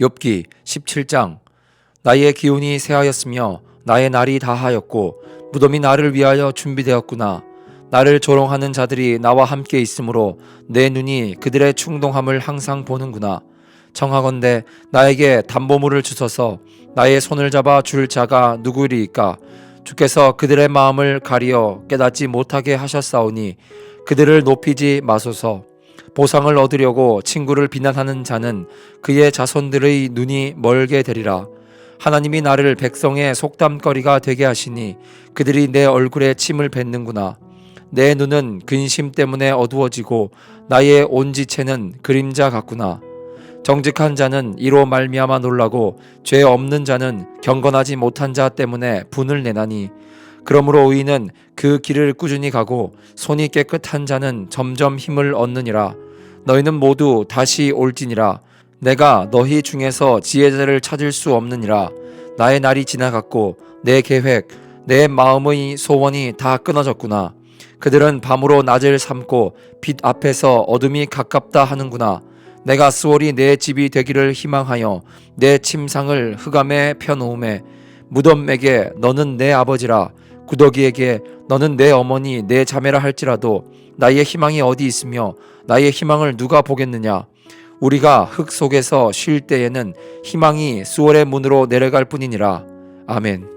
욥기 17장. 나의 기운이 새하였으며 나의 날이 다하였고 무덤이 나를 위하여 준비되었구나. 나를 조롱하는 자들이 나와 함께 있으므로 내 눈이 그들의 충동함을 항상 보는구나. 청하건대 나에게 담보물을 주소서. 나의 손을 잡아 줄 자가 누구리이까? 주께서 그들의 마음을 가리어 깨닫지 못하게 하셨사오니 그들을 높이지 마소서 보상을 얻으려고 친구를 비난하는 자는 그의 자손들의 눈이 멀게 되리라. 하나님이 나를 백성의 속담거리가 되게 하시니 그들이 내 얼굴에 침을 뱉는구나. 내 눈은 근심 때문에 어두워지고 나의 온 지체는 그림자 같구나. 정직한 자는 이로 말미암아 놀라고 죄 없는 자는 경건하지 못한 자 때문에 분을 내나니 그러므로 의인은 그 길을 꾸준히 가고 손이 깨끗한 자는 점점 힘을 얻느니라. 너희는 모두 다시 올지니라. 내가 너희 중에서 지혜자를 찾을 수 없느니라. 나의 날이 지나갔고 내 계획, 내 마음의 소원이 다 끊어졌구나. 그들은 밤으로 낮을 삼고 빛 앞에서 어둠이 가깝다 하는구나. 내가 수월이 내 집이 되기를 희망하여 내 침상을 흑암에 펴놓음에 무덤에게 너는 내 아버지라 구더기에게 너는 내 어머니 내 자매라 할지라도 나의 희망이 어디 있으며 나의 희망을 누가 보겠느냐? 우리가 흙 속에서 쉴 때에는 희망이 수월의 문으로 내려갈 뿐이니라. 아멘